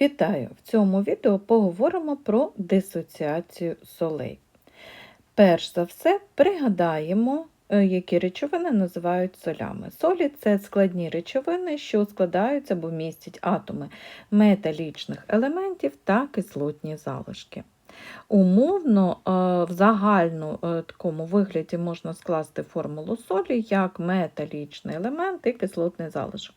Вітаю! В цьому відео поговоримо про дисоціацію солей. Перш за все, пригадаємо, е, які речовини називають солями. Солі це складні речовини, що складаються або містять атоми металічних елементів та кислотні залишки. Умовно, е, в загальну е, такому вигляді можна скласти формулу солі як металічний елемент і кислотний залишок.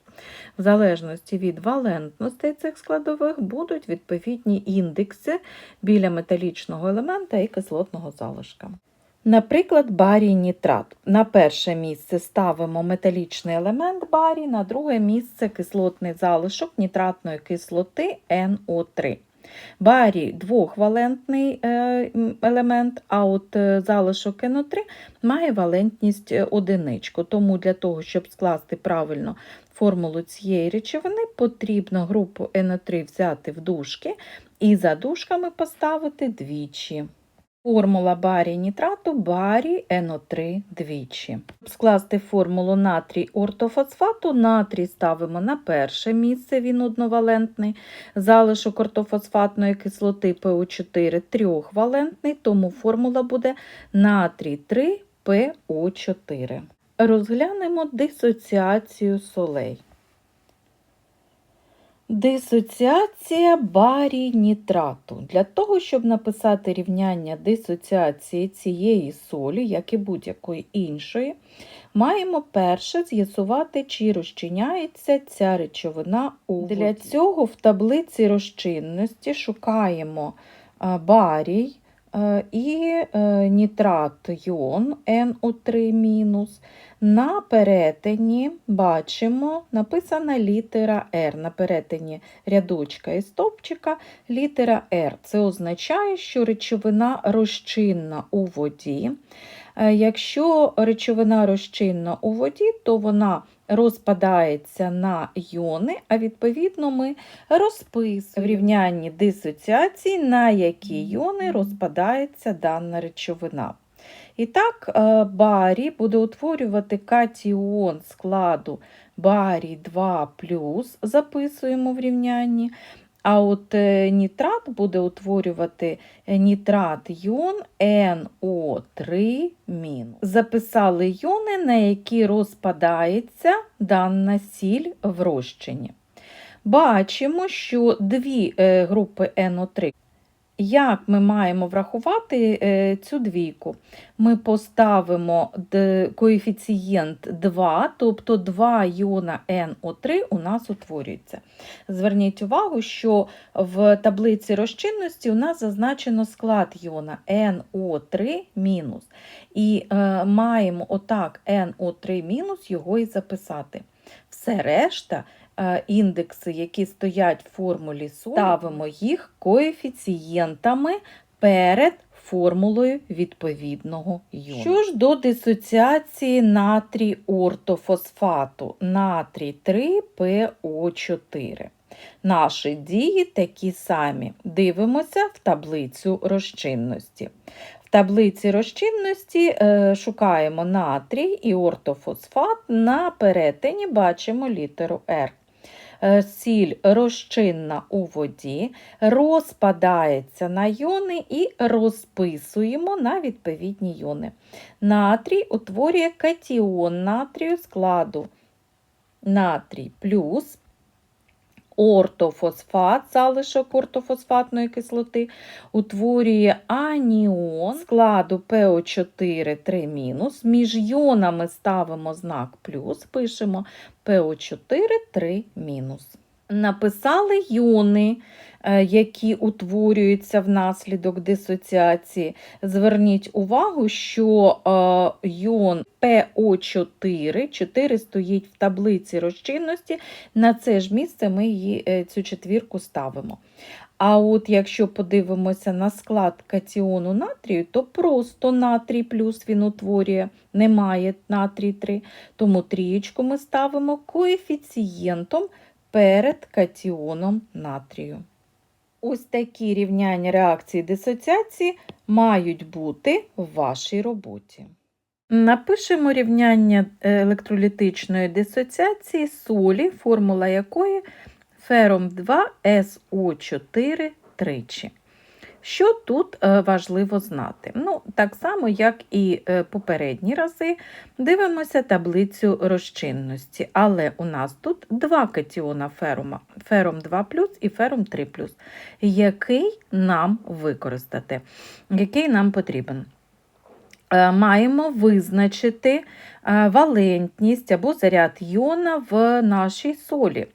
В залежності від валентності цих складових будуть відповідні індекси біля металічного елемента і кислотного залишка. Наприклад, барій нітрат. На перше місце ставимо металічний елемент барій, на друге місце кислотний залишок нітратної кислоти НО3. Барій двохвалентний е, елемент, а от е, залишок НО3 має валентність е, одиничку. Тому для того, щоб скласти правильно формулу цієї речовини, потрібно групу НО3 взяти в дужки і за дужками поставити двічі. Формула барій нітрату барій НО3 двічі. Щоб скласти формулу натрій ортофосфату, натрій ставимо на перше місце, він одновалентний. Залишок ортофосфатної кислоти ПО4 трьохвалентний, тому формула буде натрій 3 ПО4. Розглянемо дисоціацію солей. Дисоціація барій нітрату. Для того, щоб написати рівняння дисоціації цієї солі, як і будь-якої іншої, маємо перше з'ясувати, чи розчиняється ця речовина у воді. Для цього в таблиці розчинності шукаємо барій і нітрат йон НО3-. На перетині бачимо написана літера R. На перетині рядочка і стовпчика літера R. Це означає, що речовина розчинна у воді. Якщо речовина розчинна у воді, то вона розпадається на йони, а відповідно ми розписуємо в рівнянні дисоціації, на які йони розпадається дана речовина. І так, барі буде утворювати катіон складу барі 2 записуємо в рівнянні. А от е, нітрат буде утворювати нітрат йон НО3 Записали йони, на які розпадається дана сіль в розчині. Бачимо, що дві е, групи НО3 як ми маємо врахувати е, цю двійку? Ми поставимо коефіцієнт 2, тобто 2 іона НО3 у нас утворюється. Зверніть увагу, що в таблиці розчинності у нас зазначено склад іона НО3 мінус. І е, маємо отак НО3 мінус його і записати. Все решта індекси, які стоять в формулі солі, ставимо їх коефіцієнтами перед формулою відповідного йону. Що ж до дисоціації натрій ортофосфату, натрій 3ПО4. Наші дії такі самі. Дивимося в таблицю розчинності. В таблиці розчинності е, шукаємо натрій і ортофосфат, на перетині бачимо літеру R. Е, сіль розчинна у воді, розпадається на йони і розписуємо на відповідні йони. Натрій утворює катіон натрію складу натрій плюс ортофосфат, залишок ортофосфатної кислоти, утворює аніон складу ПО4 3 Між йонами ставимо знак плюс, пишемо ПО4 3 Написали йони, е, які утворюються внаслідок дисоціації. Зверніть увагу, що йон ПО4, 4 стоїть в таблиці розчинності, на це ж місце ми її, е, цю четвірку ставимо. А от якщо подивимося на склад катіону натрію, то просто натрій плюс він утворює, немає натрій 3, тому трієчку ми ставимо коефіцієнтом перед катіоном натрію. Ось такі рівняння реакції дисоціації мають бути в вашій роботі. Напишемо рівняння електролітичної дисоціації солі, формула якої фером 2 СО4 тричі. Що тут е, важливо знати? Ну, так само, як і е, попередні рази, дивимося таблицю розчинності, але у нас тут два катіона ферума, фером 2 і фером 3 який нам використати, який нам потрібен. Е, Маємо визначити е, валентність або заряд йона в нашій солі.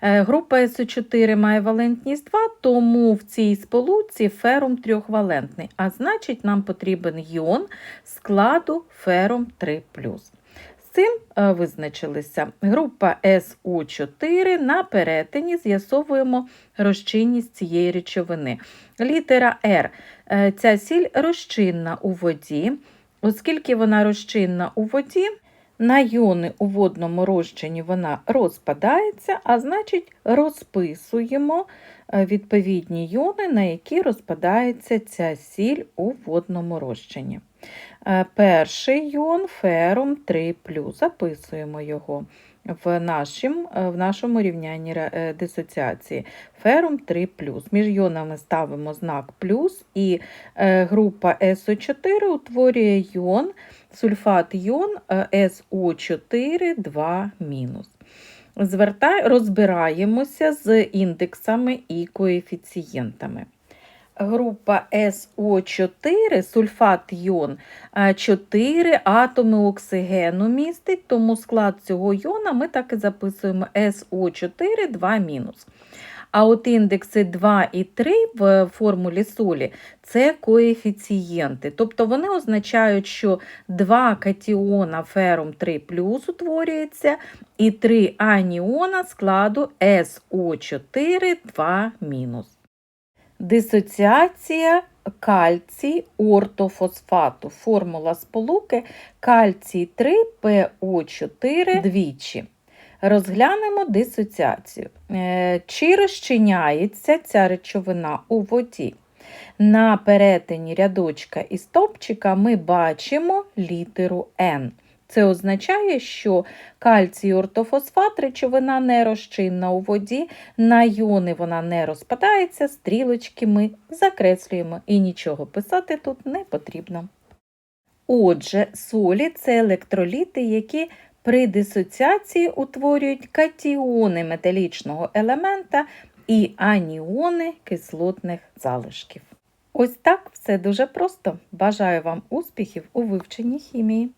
Е, Група СО4 має валентність 2, тому в цій сполуці ферум трьохвалентний, а значить, нам потрібен йон складу ферум 3 з цим визначилися. Група СО4 на перетині з'ясовуємо розчинність цієї речовини. Літера Р. Ця сіль розчинна у воді. Оскільки вона розчинна у воді, на йони у водному розчині вона розпадається, а значить розписуємо е, відповідні йони, на які розпадається ця сіль у водному розчині. Е, Перший йон ферум 3 Записуємо його в, нашим, е, в нашому рівнянні е, дисоціації. Ферум 3 Між йонами ставимо знак плюс, і е, група СО4 утворює йон, сульфат йон СО4 2 Звертай, розбираємося з індексами і коефіцієнтами група СО4, сульфат йон, 4 атоми оксигену містить, тому склад цього йона ми так і записуємо СО4 2 А от індекси 2 і 3 в формулі солі це коефіцієнти. Тобто вони означають, що 2 катіона ферум 3 плюс утворюється, і 3 аніона складу СО4 2 Дисоціація кальцій ортофосфату. Формула сполуки кальцій 3 ПО4 двічі. Розглянемо дисоціацію. Е, чи розчиняється ця речовина у воді? На перетині рядочка і стопчика ми бачимо літеру N. Це означає, що кальцій ортофосфат речовина не розчинна у воді, на йони вона не розпадається, стрілочки ми закреслюємо і нічого писати тут не потрібно. Отже, солі це електроліти, які при дисоціації утворюють катіони металічного елемента і аніони кислотних залишків. Ось так все дуже просто. Бажаю вам успіхів у вивченні хімії.